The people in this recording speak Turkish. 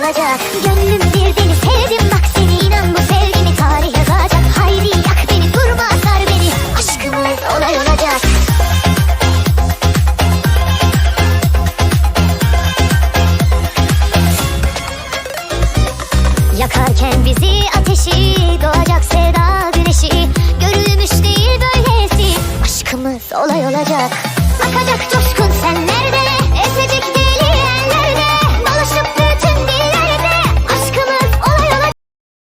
olacak. Gönlüm bir deli sevdim bak seni inan bu sevgimi tarih yazacak. Haydi yak beni durma sar beni. Aşkımız olay olacak. Yakarken bizi ateşi doğacak sevda güneşi. Görülmüş değil böylesi. Aşkımız olay olacak. Akacak çok